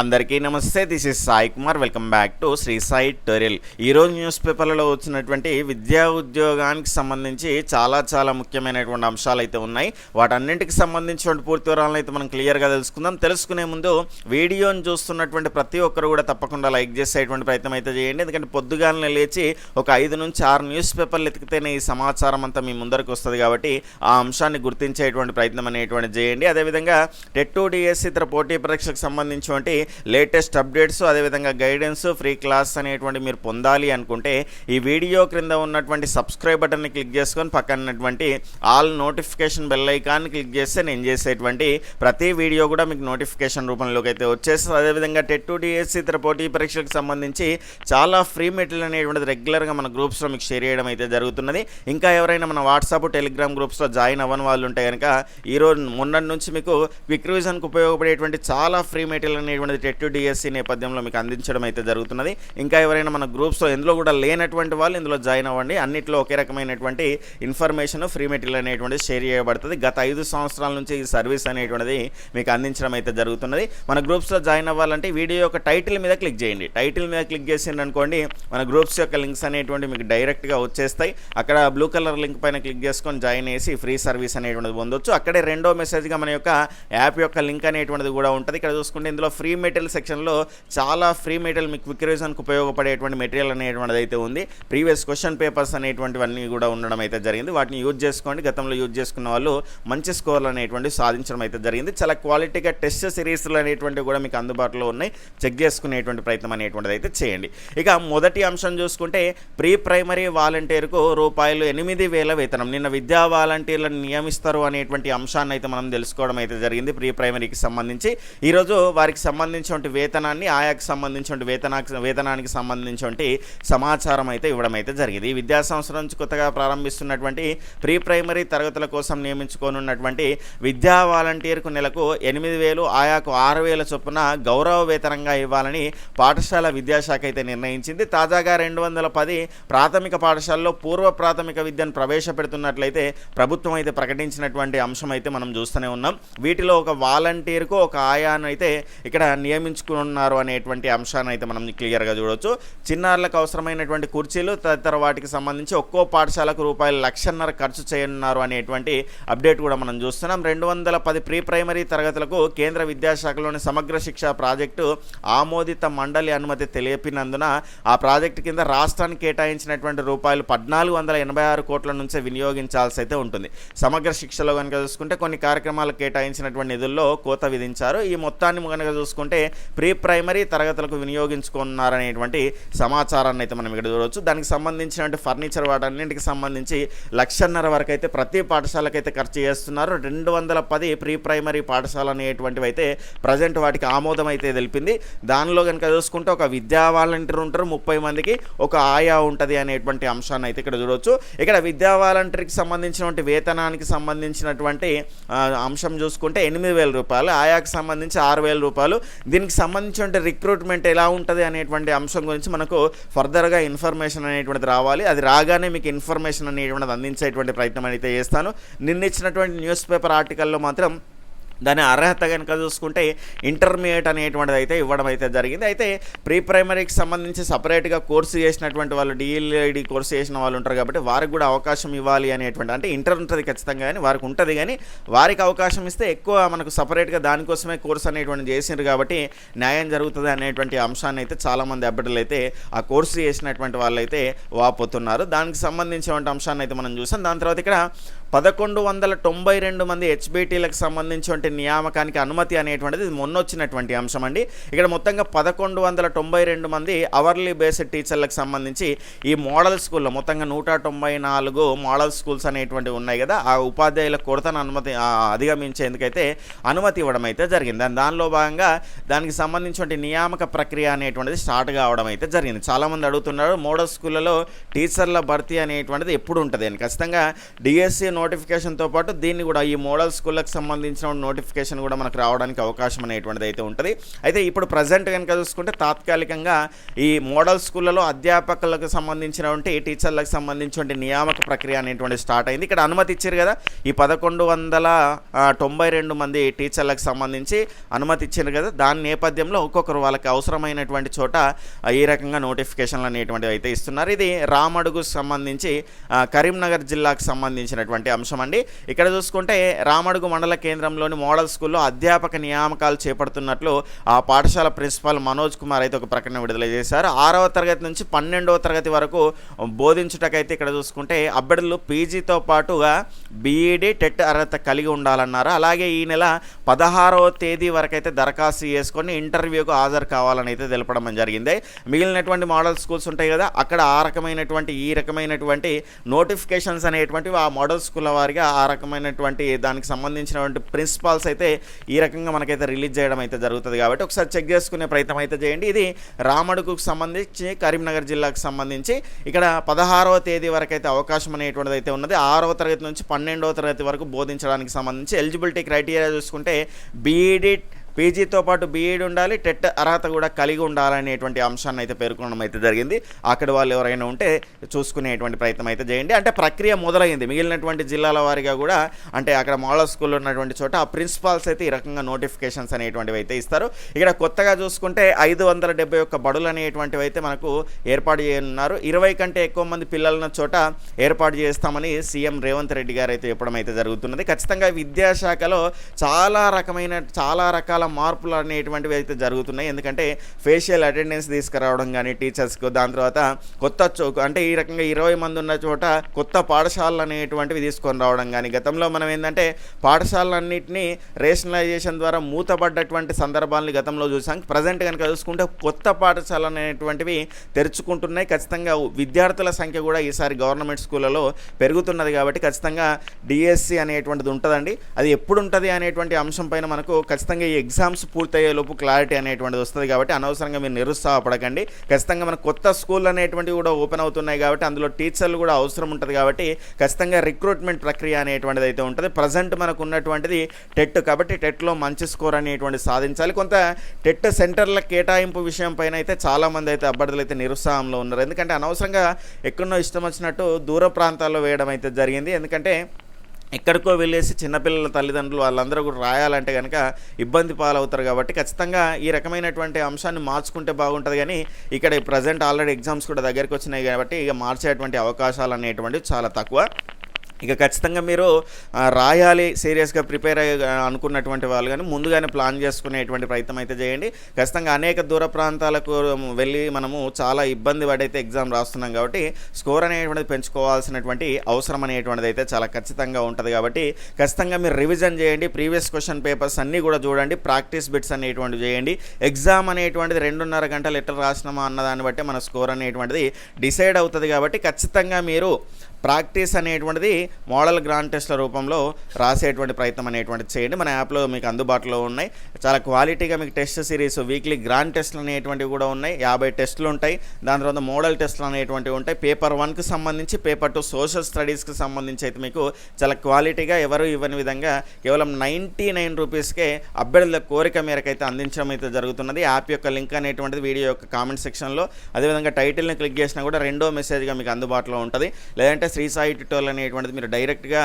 అందరికీ నమస్తే this is Sai Kumar. Welcome back to Shri Sai tutorial ఈరోజు news పేపర్లలో వచ్చినటువంటి విద్యా ఉద్యోగానికి సంబంధించి చాలా చాలా ముఖ్యమైనటువంటి అంశాలు అయితే ఉన్నాయి. వాటన్నింటికి సంబంధించినటువంటి పూర్తి వివరాలను అయితే మనం క్లియర్గా తెలుసుకుందాం. తెలుసుకునే ముందు వీడియోని చూస్తున్నటువంటి ప్రతి ఒక్కరు కూడా తప్పకుండా లైక్ చేసేటువంటి ప్రయత్నం అయితే చేయండి. ఎందుకంటే పొద్దుగాలనే లేచి ఒక ఐదు నుంచి ఆరు న్యూస్ పేపర్లు ఎతికితేనే ఈ సమాచారం అంతా మీ ముందరకు వస్తుంది కాబట్టి ఆ అంశాన్ని గుర్తించేటువంటి ప్రయత్నం అనేటువంటి చేయండి. అదేవిధంగా టెట్ టూ డిఎస్సి ఇతర పోటీ పరీక్షకు సంబంధించినటువంటి లేటెస్ట్ అప్డేట్స్ అదేవిధంగా గైడెన్స్ ఫ్రీ క్లాస్ అనేటువంటి మీరు పొందాలి అనుకుంటే ఈ వీడియో క్రింద ఉన్నటువంటి సబ్స్క్రైబ్ బటన్ని క్లిక్ చేసుకొని పక్కనటువంటి all notification bell icon click చేస్తే నేను చేసేటువంటి ప్రతి వీడియో కూడా మీకు నోటిఫికేషన్ రూపంలోకి అయితే వచ్చేస్తుంది. అదేవిధంగా టెట్ టూ డిఎస్సి ఇతర పోటీ పరీక్షలకు సంబంధించి చాలా ఫ్రీ మెటీరియల్ అనేటువంటిది రెగ్యులర్గా మన గ్రూప్స్లో మీకు షేర్ చేయడం అయితే జరుగుతున్నది. ఇంకా ఎవరైనా మన వాట్సాప్ టెలిగ్రామ్ గ్రూప్స్లో జాయిన్ అవ్వని వాళ్ళు ఉంటే కనుక ఈరోజు మొన్నటి నుంచి మీకు క్విక్ రివిజన్కి ఉపయోగపడేటువంటి చాలా ఫ్రీ మెటీరియల్ అనేది టెట్ డిఎస్సి నేపథ్యంలో మీకు అందించడం అయితే జరుగుతున్నది. ఇంకా ఎవరైనా మన గ్రూప్స్లో ఎందులో కూడా లేనటువంటి వాళ్ళు ఇందులో జాయిన్ అవ్వండి. అన్నింటిలో ఒకే రకమైనటువంటి ఇన్ఫర్మేషన్ ఫ్రీ మెటీరియల్ అనేటువంటిది షేర్ చేయబడుతుంది. గత ఐదు సంవత్సరాల నుంచి ఈ సర్వీస్ అనేటువంటిది మీకు అందించడం అయితే జరుగుతున్నది. మన గ్రూప్స్లో జాయిన్ అవ్వాలంటే వీడియో యొక్క టైటిల్ మీద క్లిక్ చేయండి. టైటిల్ మీద క్లిక్ చేసిండ్రు అనుకోండి మన గ్రూప్స్ యొక్క లింక్స్ అనేటువంటి మీకు డైరెక్ట్గా వచ్చేస్తాయి. అక్కడ బ్లూ కలర్ లింక్ పైన క్లిక్ చేసుకొని జాయిన్ చేసి ఫ్రీ సర్వీస్ అనేటువంటిది పొందొచ్చు. అక్కడే రెండో మెసేజ్గా మన యొక్క యాప్ యొక్క లింక్ అనేటువంటిది కూడా ఉంటుంది. ఇక్కడ చూసుకుంటే ఇందులో ఫ్రీ మెటీరియల్ సెక్షన్లో చాలా ఫ్రీ మెటీరియల్ మీకు క్విక్ ఉపయోగపడేటువంటి మెటీరియల్ అనేటువంటిది అయితే ఉంది. ప్రీవియస్ క్వశ్చన్ పేపర్స్ అనేటువంటివన్నీ కూడా ఉండడం అయితే జరిగింది. వాటిని యూజ్ చేసుకోండి. గతంలో యూజ్ చేసుకున్న వాళ్ళు మంచి స్కోర్లు అనేటువంటి సాధించడం అయితే జరిగింది. చాలా క్వాలిటీగా టెస్ట్ సిరీస్లు అనేటువంటివి కూడా మీకు అందుబాటులో ఉన్నాయి. చెక్ చేసుకునేటువంటి ప్రయత్నం అనేటువంటిది అయితే చేయండి. ఇక మొదటి అంశం చూసుకుంటే ప్రీ ప్రైమరీ వాలంటీర్కు రూపాయలు ఎనిమిది వేల వేతనం. నిన్న విద్యా వాలంటీర్లను నియమిస్తారు అనేటువంటి అంశాన్ని అయితే మనం తెలుసుకోవడం అయితే జరిగింది. ప్రీ ప్రైమరీకి సంబంధించి. ఈరోజు వారికి సంబంధించి సంబంధించినటువంటి వేతనాన్ని ఆయాకు సంబంధించినటువంటి వేతనానికి వేతనానికి సంబంధించినటువంటి సమాచారం అయితే ఇవ్వడం అయితే జరిగింది. ఈ విద్యా సంవత్సరం నుంచి కొత్తగా ప్రారంభిస్తున్నటువంటి ప్రీ ప్రైమరీ తరగతుల కోసం నియమించుకోనున్నటువంటి విద్యా వాలంటీర్కు నెలకు ఎనిమిది వేలు ఆయాకు ఆరు వేల చొప్పున గౌరవ వేతనంగా ఇవ్వాలని పాఠశాల విద్యాశాఖ అయితే నిర్ణయించింది. తాజాగా రెండు వందల పది ప్రాథమిక పాఠశాలలో పూర్వ ప్రాథమిక విద్యను ప్రవేశపెడుతున్నట్లయితే ప్రభుత్వం అయితే ప్రకటించినటువంటి అంశం అయితే మనం చూస్తూనే ఉన్నాం. వీటిలో ఒక వాలంటీర్కు ఒక ఆయాను అయితే ఇక్కడ నియమించుకున్నారు అనేటువంటి అంశాన్ని అయితే మనం క్లియర్గా చూడవచ్చు చిన్నారులకు అవసరమైనటువంటి కుర్చీలు తదితర వాటికి సంబంధించి ఒక్కో పాఠశాలకు రూపాయలు లక్షన్నర ఖర్చు చేయనున్నారు అనేటువంటి అప్డేట్ కూడా మనం చూస్తున్నాం. రెండు వందల పది ప్రీ ప్రైమరీ తరగతులకు కేంద్ర విద్యాశాఖలోని సమగ్ర శిక్ష ప్రాజెక్టు ఆమోదిత మండలి అనుమతి తెలిపినందున ఆ ప్రాజెక్టు కింద రాష్ట్రానికి కేటాయించినటువంటి రూపాయలు పద్నాలుగు వందల ఎనభై ఆరు కోట్ల నుంచే వినియోగించాల్సి అయితే ఉంటుంది. సమగ్ర శిక్షలో కనుక చూసుకుంటే కొన్ని కార్యక్రమాలకు కేటాయించినటువంటి నిధుల్లో కోత విధించారు. ఈ మొత్తాన్ని కనుక చూసుకుంటే ప్రీ ప్రైమరీ తరగతులకు వినియోగించుకున్నారనేటువంటి సమాచారాన్ని అయితే మనం ఇక్కడ చూడవచ్చు. దానికి సంబంధించినటువంటి ఫర్నిచర్ వాటన్నింటికి సంబంధించి లక్షన్నర వరకు అయితే ప్రతి పాఠశాలకైతే ఖర్చు చేస్తున్నారు. రెండు వందల పది ప్రీ ప్రైమరీ పాఠశాల అనేటువంటివి అయితే ప్రజెంట్ వాటికి ఆమోదం అయితే తెలిపింది. దానిలో కనుక చూసుకుంటే ఒక విద్యా వాలంటీర్ ఉంటారు. ముప్పై మందికి ఒక ఆయా ఉంటుంది అనేటువంటి అంశాన్ని అయితే ఇక్కడ చూడవచ్చు. ఇక్కడ విద్యా వాలంటీర్కి సంబంధించినటువంటి వేతనానికి సంబంధించినటువంటి అంశం చూసుకుంటే ఎనిమిది వేల రూపాయలు ఆయాకు సంబంధించి ఆరు వేల రూపాయలు దీనికి సంబంధించిన రిక్రూట్మెంట్ ఎలా ఉంటుంది అనేటువంటి అంశం గురించి మనకు ఫర్దర్గా ఇన్ఫర్మేషన్ అనేటువంటిది రావాలి. అది రాగానే మీకు ఇన్ఫర్మేషన్ అనేటువంటిది అందించేటువంటి ప్రయత్నం అయితే చేస్తాను. నిన్న ఇచ్చినటువంటి న్యూస్ పేపర్ ఆర్టికల్లో మాత్రం దాని అర్హత కనుక చూసుకుంటే ఇంటర్మీడియట్ అనేటువంటిది అయితే ఇవ్వడం అయితే జరిగింది. అయితే ప్రీ ప్రైమరీకి సంబంధించి సపరేట్గా కోర్సు చేసినటువంటి వాళ్ళు డిఎల్ఐడి కోర్సు చేసిన వాళ్ళు ఉంటారు కాబట్టి వారికి కూడా అవకాశం ఇవ్వాలి అనేటువంటి అంటే ఇంటర్ ఉంటుంది ఖచ్చితంగా కానీ వారికి ఉంటుంది కానీ వారికి అవకాశం ఇస్తే ఎక్కువ మనకు సపరేట్గా దానికోసమే కోర్సు అనేటువంటి చేసిండ్రు కాబట్టి న్యాయం జరుగుతుంది అనేటువంటి అంశాన్ని అయితే చాలామంది అభ్యర్థులు అయితే ఆ కోర్సు చేసినటువంటి వాళ్ళు అయితే వాపోతున్నారు. దానికి సంబంధించినటువంటి అంశాన్ని అయితే మనం చూసాం. దాని తర్వాత ఇక్కడ పదకొండు వందల తొంభై రెండు మంది హెచ్బిటీలకు సంబంధించిన నియామకానికి అనుమతి అనేటువంటిది మొన్నొచ్చినటువంటి మొన్న వచ్చినటువంటి అంశం అండి ఇక్కడ మొత్తంగా పదకొండు వందల తొంభై రెండు మంది అవర్లీ బేస్డ్ టీచర్లకు సంబంధించి ఈ మోడల్ స్కూల్లో మొత్తంగా నూట తొంభై నాలుగు మోడల్ స్కూల్స్ అనేటువంటివి ఉన్నాయి కదా ఆ ఉపాధ్యాయుల కొరతను అనుమతి అధిగమించేందుకైతే అనుమతి ఇవ్వడం అయితే జరిగింది. దాని దానిలో భాగంగా దానికి సంబంధించిన నియామక ప్రక్రియ అనేటువంటిది స్టార్ట్ కావడం అయితే జరిగింది. చాలామంది అడుగుతున్నారు మోడల్ స్కూళ్ళలో టీచర్ల భర్తీ అనేటువంటిది ఎప్పుడు ఉంటుంది అని. ఖచ్చితంగా డిఎస్సి నోటిఫికేషన్తో పాటు దీన్ని కూడా ఈ మోడల్ స్కూళ్ళకి సంబంధించిన నోటిఫికేషన్ కూడా మనకు రావడానికి అవకాశం అనేటువంటిది అయితే ఉంటుంది. అయితే ఇప్పుడు ప్రజెంట్ కనుక చూసుకుంటే తాత్కాలికంగా ఈ మోడల్ స్కూళ్ళలో అధ్యాపకులకు సంబంధించినటువంటి టీచర్లకు సంబంధించిన నియామక ప్రక్రియ అనేటువంటి స్టార్ట్ అయింది. ఇక్కడ అనుమతి ఇచ్చారు కదా ఈ పదకొండు వందల తొంభై రెండు మంది టీచర్లకు సంబంధించి అనుమతి ఇచ్చారు కదా దాని నేపథ్యంలో ఒక్కొక్కరు వాళ్ళకి అవసరమైనటువంటి చోట ఈ రకంగా నోటిఫికేషన్లు అనేటువంటివి అయితే ఇస్తున్నారు. ఇది రామడుగు సంబంధించి కరీంనగర్ జిల్లాకు సంబంధించినటువంటి అంశం అండి. ఇక్కడ చూసుకుంటే రామడుగు మండల కేంద్రంలోని మోడల్ స్కూల్లో అధ్యాపక నియామకాలు చేపడుతున్నట్లు ఆ పాఠశాల ప్రిన్సిపాల్ మనోజ్ కుమార్ అయితే ఒక ప్రకటన విడుదల చేశారు. ఆరవ తరగతి నుంచి పన్నెండవ తరగతి వరకు బోధించుటకైతే ఇక్కడ చూసుకుంటే అభ్యర్థులు పీజీతో పాటుగా బీఈడి టెట్ అర్హత కలిగి ఉండాలన్నారు. అలాగే ఈ నెల పదహారవ తేదీ వరకు అయితే దరఖాస్తు చేసుకొని ఇంటర్వ్యూకు హాజరు కావాలని అయితే తెలపడం జరిగింది. మిగిలినటువంటి మోడల్ స్కూల్స్ ఉంటాయి కదా అక్కడ ఆ రకమైనటువంటి ఈ రకమైనటువంటి నోటిఫికేషన్స్ అనేటువంటివి ఆ మోడల్ స్కూల్ వారిగా ఆ రకమైనటువంటి దానికి సంబంధించినటువంటి ప్రిన్సిపాల్స్ అయితే ఈ రకంగా మనకైతే రిలీజ్ చేయడం అయితే జరుగుతుంది కాబట్టి ఒకసారి చెక్ చేసుకునే ప్రయత్నం అయితే చేయండి. ఇది రామడుగుకు సంబంధించి కరీంనగర్ జిల్లాకు సంబంధించి ఇక్కడ పదహారవ తేదీ వరకు అయితే అవకాశం అనేటువంటిది అయితే ఉన్నది. ఆరవ తరగతి నుంచి పన్నెండవ తరగతి వరకు బోధించడానికి సంబంధించి ఎలిజిబిలిటీ క్రైటీరియా చూసుకుంటే బీఈడి పీజీతో పాటు బీఈడి ఉండాలి టెట్ అర్హత కూడా కలిగి ఉండాలనేటువంటి అంశాన్ని అయితే పేర్కొనడం అయితే జరిగింది. అక్కడ వాళ్ళు ఎవరైనా ఉంటే చూసుకునేటువంటి ప్రయత్నం అయితే చేయండి. అంటే ప్రక్రియ మొదలైంది. మిగిలినటువంటి జిల్లాల వారిగా కూడా అంటే అక్కడ మోడల్ స్కూల్ ఉన్నటువంటి చోట ఆ ప్రిన్సిపాల్స్ అయితే ఈ రకంగా నోటిఫికేషన్స్ అనేటువంటివి అయితే ఇస్తారు. ఇక్కడ కొత్తగా చూసుకుంటే ఐదు వందల డెబ్బై ఒక్క బడులు అనేటువంటివి అయితే మనకు ఏర్పాటు చేయనున్నారు. ఇరవై కంటే ఎక్కువ మంది పిల్లలున్న చోట ఏర్పాటు చేస్తామని సీఎం రేవంత్ రెడ్డి గారు అయితే చెప్పడం అయితే జరుగుతున్నది. ఖచ్చితంగా విద్యాశాఖలో చాలా రకమైన చాలా రకాల మార్పులు అనేటువంటివి అయితే జరుగుతున్నాయి. ఎందుకంటే ఫేషియల్ అటెండెన్స్ తీసుకురావడం కానీ టీచర్స్కు దాని తర్వాత కొత్త అంటే ఈ రకంగా ఇరవై మంది ఉన్న చోట కొత్త పాఠశాలలు అనేటువంటివి తీసుకొని రావడం కానీ గతంలో మనం ఏంటంటే పాఠశాలన్నింటినీ రేషనలైజేషన్ ద్వారా మూతపడ్డటువంటి సందర్భాలను గతంలో చూసాం. ప్రజెంట్ కనుక చూసుకుంటే కొత్త పాఠశాలలు అనేటువంటివి తెరుచుకుంటున్నాయి. ఖచ్చితంగా విద్యార్థుల సంఖ్య కూడా ఈసారి గవర్నమెంట్ స్కూళ్ళలో పెరుగుతున్నది కాబట్టి ఖచ్చితంగా డిఎస్సి అనేటువంటిది ఉంటుందండి. అది ఎప్పుడు ఉంటుంది అనేటువంటి అంశం పైన మనకు ఖచ్చితంగా ఈ ఎగ్జామ్స్ పూర్తయ్యేలోపు క్లారిటీ అనేటువంటిది వస్తుంది కాబట్టి అనవసరంగా మీరు నిరుత్సాహపడకండి ఖచ్చితంగా మన కొత్త స్కూల్ అనేటువంటివి కూడా ఓపెన్ అవుతున్నాయి కాబట్టి అందులో టీచర్లు కూడా అవసరం ఉంటుంది కాబట్టి ఖచ్చితంగా రిక్రూట్మెంట్ ప్రక్రియ అనేటువంటిది అయితే ఉంటుంది. ప్రజెంట్ మనకు ఉన్నటువంటిది టెట్ కాబట్టి టెట్లో మంచి స్కోర్ అనేటువంటి సాధించాలి. కొంత టెట్ సెంటర్ల కేటాయింపు విషయం పైన అయితే చాలామంది అయితే అభ్యర్థులు అయితే నిరుత్సాహంలో ఉన్నారు. ఎందుకంటే అనవసరంగా ఎక్కడో ఇష్టం వచ్చినట్టు దూర ప్రాంతాల్లో వేయడం అయితే జరిగింది. ఎందుకంటే ఎక్కడికో వెళ్ళేసి చిన్నపిల్లల తల్లిదండ్రులు వాళ్ళందరూ కూడా రాయాలంటే కనుక ఇబ్బంది పాలవుతారు కాబట్టి ఖచ్చితంగా ఈ రకమైనటువంటి అంశాన్ని మార్చుకుంటే బాగుంటుంది కానీ ఇక్కడ ప్రజెంట్ ఆల్రెడీ ఎగ్జామ్స్ కూడా దగ్గరికి వచ్చినాయి కాబట్టి ఇక మార్చేటువంటి అవకాశాలు అనేటువంటివి చాలా తక్కువ. ఇక ఖచ్చితంగా మీరు రాయాలి సీరియస్గా ప్రిపేర్ అయ్యి అనుకున్నటువంటి వాళ్ళు కానీ ముందుగానే ప్లాన్ చేసుకునేటువంటి ప్రయత్నం అయితే చేయండి. ఖచ్చితంగా అనేక దూర ప్రాంతాలకు వెళ్ళి మనము చాలా ఇబ్బంది పడైతే ఎగ్జామ్ రాస్తున్నాం కాబట్టి స్కోర్ అనేటువంటిది పెంచుకోవాల్సినటువంటి అవసరం అనేటువంటిది అయితే చాలా ఖచ్చితంగా ఉంటుంది కాబట్టి ఖచ్చితంగా మీరు రివిజన్ చేయండి. ప్రీవియస్ క్వశ్చన్ పేపర్స్ అన్నీ కూడా చూడండి. ప్రాక్టీస్ బిట్స్ అనేటువంటివి చేయండి. ఎగ్జామ్ అనేటువంటిది రెండున్నర గంటలు ఎట్లా రాసినామా అన్నదాన్ని బట్టి మన స్కోర్ అనేటువంటిది డిసైడ్ అవుతుంది కాబట్టి ఖచ్చితంగా మీరు ప్రాక్టీస్ అనేటువంటిది మోడల్ గ్రాండ్ టెస్ట్ల రూపంలో రాసేటువంటి ప్రయత్నం అనేటువంటిది చేయండి. మన యాప్లో మీకు అందుబాటులో ఉన్నాయి. చాలా క్వాలిటీగా మీకు టెస్ట్ సిరీస్ వీక్లీ గ్రాండ్ టెస్ట్లు అనేటువంటివి కూడా ఉన్నాయి. యాభై టెస్టులు ఉంటాయి. దాని తర్వాత మోడల్ టెస్ట్లు అనేటువంటివి ఉంటాయి. పేపర్ వన్కి సంబంధించి పేపర్ టూ సోషల్ స్టడీస్కి సంబంధించి అయితే మీకు చాలా క్వాలిటీగా ఎవరు ఇవ్వని విధంగా కేవలం నైంటీ నైన్ రూపీస్కే అభ్యర్థుల కోరిక మేరకు అయితే అందించడం అయితే జరుగుతున్నది. యాప్ యొక్క లింక్ అనేటువంటిది వీడియో యొక్క కామెంట్ సెక్షన్లో. అదేవిధంగా టైటిల్ని క్లిక్ చేసినా కూడా రెండో మెసేజ్గా మీకు అందుబాటులో ఉంటుంది. లేదంటే శ్రీ సాయి ట్యూటోరియల్ అనేటువంటిది మీరు డైరెక్ట్గా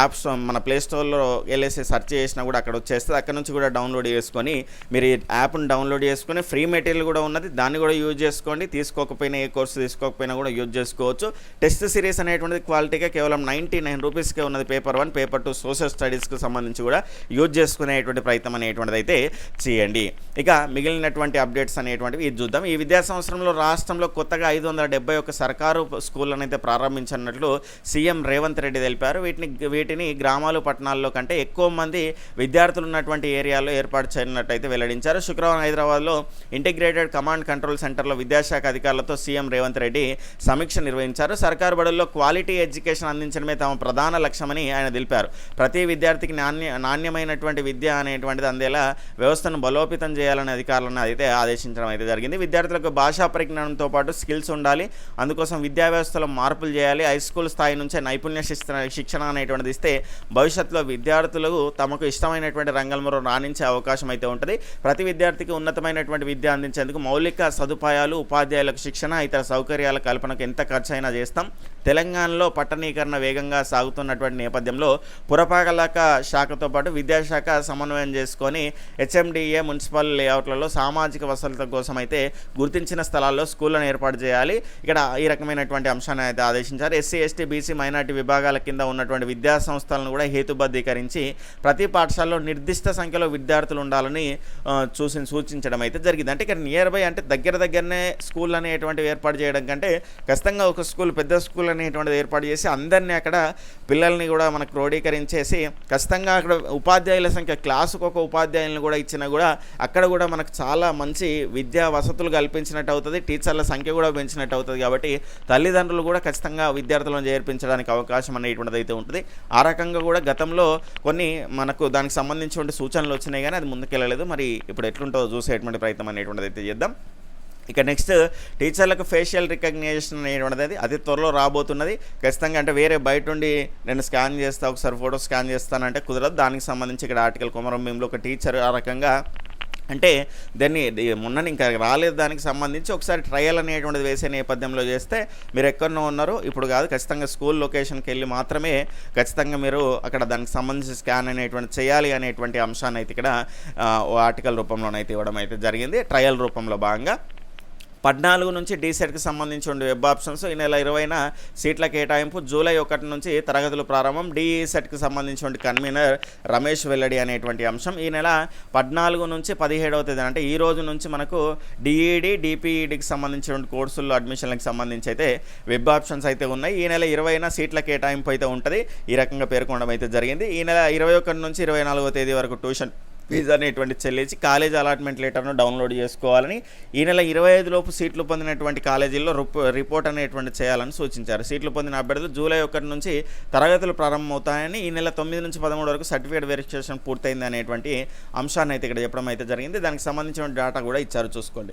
యాప్స్ మన ప్లే స్టోర్లో వెళ్ళేసి సెర్చ్ చేసినా కూడా అక్కడ వచ్చేస్తుంది. అక్కడ నుంచి కూడా డౌన్లోడ్ చేసుకొని మీరు ఈ యాప్ని డౌన్లోడ్ చేసుకొని ఫ్రీ మెటీరియల్ కూడా ఉన్నది. దాన్ని కూడా యూజ్ చేసుకోండి. తీసుకోకపోయినా ఏ కోర్సు తీసుకోకపోయినా కూడా యూజ్ చేసుకోవచ్చు. టెస్ట్ సిరీస్ అనేటువంటిది క్వాలిటీగా కేవలం నైంటీ నైన్ రూపీస్కే ఉన్నది paper one. Paper two social స్టడీస్కి సంబంధించి కూడా యూజ్ చేసుకునేటువంటి ప్రయత్నం అనేటువంటిది అయితే చేయండి. ఇక మిగిలినటువంటి అప్డేట్స్ అనేటువంటివి ఇది చూద్దాం. ఈ విద్యా సంవత్సరంలో రాష్ట్రంలో కొత్తగా ఐదు వందల డెబ్బై ఒక సర్కారు స్కూళ్ళనైతే అయితే ప్రారంభించనున్నట్లు సీఎం రేవంత్ రెడ్డి తెలిపారు. వీటిని వీటిని గ్రామాలు పట్టణాల్లో కంటే ఎక్కువ మంది విద్యార్థులు ఉన్నటువంటి ఏరియాలో ఏర్పాటు చేయనున్నట్టయితే వెల్లడించారు. శుక్రవారం హైదరాబాద్లో ఇంటిగ్రేటెడ్ కమాండ్ కంట్రోల్ సెంటర్లో విద్యాశాఖ అధికారులతో సీఎం రేవంత్ రెడ్డి సమీక్ష నిర్వహించారు. సర్కారు బడుల్లో క్వాలిటీ ఎడ్యుకేషన్ అందించడమే తమ ప్రధాన లక్ష్యమని ఆయన తెలిపారు. ప్రతి విద్యార్థికి నాణ్య నాణ్యమైనటువంటి విద్య అనేటువంటిది అందేలా వ్యవస్థను బలోపేతం చేయాలని అధికారులను అయితే ఆదేశించడం అయితే జరిగింది. విద్యార్థులకు భాషా పరిజ్ఞానంతో పాటు స్కిల్స్ ఉండాలి. అందుకోసం విద్యా వ్యవస్థలో మార్పులు చేయాలి. హై స్కూల్ స్థాయి నుంచే నైపుణ్య శిక్షణ శిక్షణ అనేటువంటిది ఇస్తే భవిష్యత్తులో విద్యార్థులు తమకు ఇష్టమైనటువంటి రంగంలో రాణించే అవకాశం అయితే ఉంటుంది. ప్రతి విద్యార్థికి ఉన్నతమైనటువంటి విద్య అందించేందుకు మౌలిక సదుపాయాలు ఉపాధ్యాయులకు శిక్షణ ఇతర సౌకర్యాల కల్పనకు ఎంత ఖర్చు అయినా చేస్తాం. తెలంగాణలో పట్టణీకరణ వేగంగా సాగుతున్నటువంటి నేపథ్యంలో పురపాలక శాఖతో పాటు విద్యాశాఖ సమన్వయం చేసుకొని హెచ్ఎండిఏ మున్సిపల్ లేఅవుట్లలో సామాజిక వసతుల కోసం అయితే గుర్తించిన స్థలాల్లో స్కూళ్ళను ఏర్పాటు చేయాలి. ఇక్కడ ఈ రకమైనటువంటి అంశాన్ని అయితే ఆదేశించారు. ఎస్సీ ఎస్టీ బీసీ మైనార్టీ విభాగాల కింద ఉన్నటువంటి విద్యా సంస్థలను కూడా హేతుబద్ధీకరించి ప్రతి పాఠశాలలో నిర్దిష్ట సంఖ్యలో విద్యార్థులు ఉండాలని చూసి సూచించడం అయితే జరిగింది. అంటే ఇక్కడ నియర్ బై అంటే దగ్గర దగ్గరనే స్కూల్ అనేటువంటివి ఏర్పాటు చేయడం కంటే ఖచ్చితంగా ఒక స్కూల్ పెద్ద స్కూల్ అనేటువంటిది ఏర్పాటు చేసి అందరినీ అక్కడ పిల్లల్ని కూడా మనకు క్రోడీకరించేసి ఖచ్చితంగా అక్కడ ఉపాధ్యాయుల సంఖ్య క్లాసుకు ఒక ఉపాధ్యాయులను కూడా ఇచ్చినా కూడా అక్కడ కూడా మనకు చాలా మంచి విద్యా వసతులు కల్పించినట్టు అవుతుంది టీచర్ల సంఖ్య కూడా పెంచినట్టు అవుతుంది కాబట్టి తల్లిదండ్రులు కూడా ఖచ్చితంగా విద్యార్థులను చేర్పించడానికి అవకాశం అనేటువంటిది అయితే ఉంటుంది. ఆ రకంగా కూడా గతంలో కొన్ని మనకు దానికి సంబంధించిన సూచనలు వచ్చినాయి కానీ అది ముందుకెళ్ళలేదు. మరి ఇప్పుడు ఎట్లుంటుందో చూసేటువంటి ప్రయత్నం అనేటువంటిది అయితే చేద్దాం. ఇక నెక్స్ట్ టీచర్లకు ఫేషియల్ రికగ్నైజేషన్ అనేటువంటిది అది త్వరలో రాబోతున్నది. ఖచ్చితంగా అంటే వేరే బయట ఉండి నేను స్కాన్ చేస్తా ఒకసారి ఫోటో స్కాన్ చేస్తానంటే కుదరదు. దానికి సంబంధించి ఇక్కడ ఆర్టికల్ కుమారం భీంలో ఒక టీచర్ ఆ రకంగా అంటే దాన్ని మొన్న ఇంకా రాలేదు దానికి సంబంధించి ఒకసారి ట్రయల్ అనేటువంటిది వేసే నేపథ్యంలో చేస్తే మీరు ఎక్కడనో ఉన్నారో. ఇప్పుడు కాదు ఖచ్చితంగా స్కూల్ లొకేషన్కి వెళ్ళి మాత్రమే ఖచ్చితంగా మీరు అక్కడ దానికి సంబంధించి స్కాన్ అనేటువంటి చేయాలి అనేటువంటి అంశాన్ని అయితే ఇక్కడ ఆర్టికల్ రూపంలోనైతే ఇవ్వడం అయితే జరిగింది. ట్రయల్ రూపంలో భాగంగా పద్నాలుగు నుంచి డీసెట్కి సంబంధించి ఉండే వెబ్ ఆప్షన్స్ ఈ నెల ఇరవైన సీట్ల కేటాయింపు జూలై ఒకటి నుంచి తరగతులు ప్రారంభం. డీఈసెట్కి సంబంధించిన కన్వీనర్ రమేష్ వెల్లడి అనేటువంటి అంశం. ఈ నెల పద్నాలుగు నుంచి పదిహేడవ తేదీ అంటే ఈ రోజు నుంచి మనకు డిఈడి డిపిఈడికి సంబంధించిన కోర్సుల్లో అడ్మిషన్లకు సంబంధించి అయితే వెబ్ ఆప్షన్స్ అయితే ఉన్నాయి. ఈ నెల ఇరవైన సీట్ల కేటాయింపు అయితే ఉంటుంది. ఈ రకంగా పేర్కొనడం అయితే జరిగింది. ఈ నెల ఇరవై ఒకటి నుంచి ఇరవై నాలుగో తేదీ వరకు ట్యూషన్ ఫీజు అనేటువంటి చెల్లించి కాలేజ్ అలాట్మెంట్ లెటర్ను డౌన్లోడ్ చేసుకోవాలని ఈ నెల ఇరవై ఐదు లోపు సీట్లు పొందినటువంటి కాలేజీల్లో రిపో రిపోర్ట్ అనేటువంటి చేయాలని సూచించారు. సీట్లు పొందిన అభ్యర్థులు జూలై ఒకటి నుంచి తరగతులు ప్రారంభమవుతాయని ఈ నెల తొమ్మిది నుంచి పదమూడు వరకు సర్టిఫికేట్ వెరిఫికేషన్ పూర్తయింది అనేటువంటి అంశాన్ని అయితే ఇక్కడ చెప్పడం అయితే జరిగింది. దానికి సంబంధించిన డేటా కూడా ఇచ్చారు చూసుకోండి.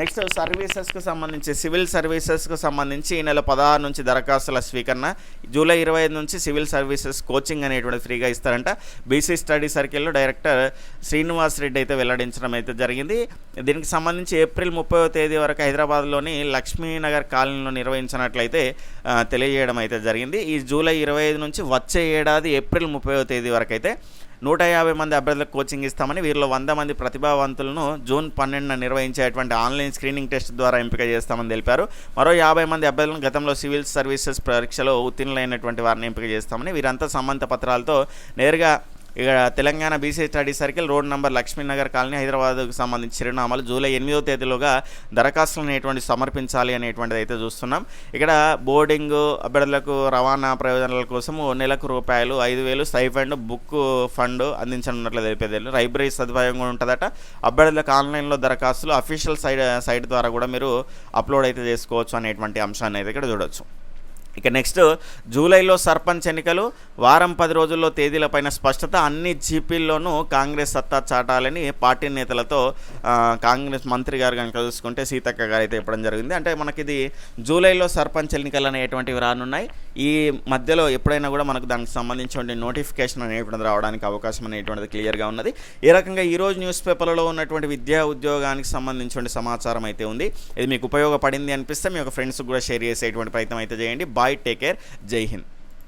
నెక్స్ట్ సర్వీసెస్కి సంబంధించి సివిల్ సర్వీసెస్కి సంబంధించి ఈ నెల పదహారు నుంచి దరఖాస్తుల స్వీకరణ జూలై ఇరవై ఐదు నుంచి సివిల్ సర్వీసెస్ కోచింగ్ అనేటువంటి ఫ్రీగా ఇస్తారంట. బీసీ స్టడీ సర్కిల్లో డైరెక్టర్ శ్రీనివాస్ రెడ్డి అయితే వెల్లడించడం అయితే జరిగింది. దీనికి సంబంధించి ఏప్రిల్ ముప్పైవ తేదీ వరకు హైదరాబాద్లోని లక్ష్మీనగర్ కాలనీలో నిర్వహించినట్లయితే తెలియజేయడం అయితే జరిగింది. ఈ జూలై ఇరవై ఐదు నుంచి వచ్చే ఏడాది ఏప్రిల్ ముప్పైవ తేదీ వరకు అయితే నూట యాభై మంది అభ్యర్థులకు కోచింగ్ ఇస్తామని వీరిలో వంద మంది ప్రతిభావంతులను జూన్ పన్నెండున నిర్వహించేటువంటి ఆన్లైన్ స్క్రీనింగ్ టెస్ట్ ద్వారా ఎంపిక చేస్తామని తెలిపారు. మరో యాభై మంది అభ్యర్థులను గతంలో సివిల్ సర్వీసెస్ పరీక్షలో ఉత్తీర్ణులైనటువంటి వారిని ఎంపిక చేస్తామని వీరంతా సంబంధిత పత్రాలతో నేరుగా ఇక Telangana BC study circle road number Lakshminagar colony హైదరాబాద్కు సంబంధించి చిరునామాలు జూలై ఎనిమిదో తేదీలోగా దరఖాస్తులు అనేటువంటి సమర్పించాలి అనేటువంటిది అయితే చూస్తున్నాం. ఇక్కడ బోర్డింగ్ అభ్యర్థులకు రవాణా ప్రయోజనాల కోసము నెలకు రూపాయలు ఐదు వేలు స్టైఫండ్ బుక్ ఫండ్ అందించనున్నట్లు తెలిపేది లైబ్రరీ సదుపాయం కూడా ఉంటుందట. అభ్యర్థులకు ఆన్లైన్లో దరఖాస్తులు అఫీషియల్ సైట్ సైట్ ద్వారా కూడా మీరు అప్లోడ్ అయితే చేసుకోవచ్చు అనేటువంటి అంశాన్ని అయితే ఇక్కడ చూడొచ్చు. ఇక నెక్స్ట్ జూలైలో సర్పంచ్ ఎన్నికలు వారం పది రోజుల్లో తేదీలపైన స్పష్టత అన్ని జీపీల్లోనూ కాంగ్రెస్ సత్తా చాటాలని పార్టీ నేతలతో కాంగ్రెస్ మంత్రి గారు కనుక చూసుకుంటే సీతక్క గారు అయితే ఇవ్వడం జరిగింది. అంటే మనకి ఇది జూలైలో సర్పంచ్ ఎన్నికలు అనేటువంటివి రానున్నాయి. ఈ మధ్యలో ఎప్పుడైనా కూడా మనకు దానికి సంబంధించిన నోటిఫికేషన్ అనేటువంటిది రావడానికి అవకాశం అనేటువంటిది క్లియర్గా ఉన్నది. ఈ రకంగా ఈరోజు న్యూస్ పేపర్లలో ఉన్నటువంటి విద్యా ఉద్యోగానికి సంబంధించిన సమాచారం అయితే ఉంది. ఇది మీకు ఉపయోగపడింది అనిపిస్తే మీ యొక్క ఫ్రెండ్స్కి కూడా షేర్ చేసేటువంటి ప్రయత్నం అయితే చేయండి. బాయ్ టేక్ కేర్ జై హింద్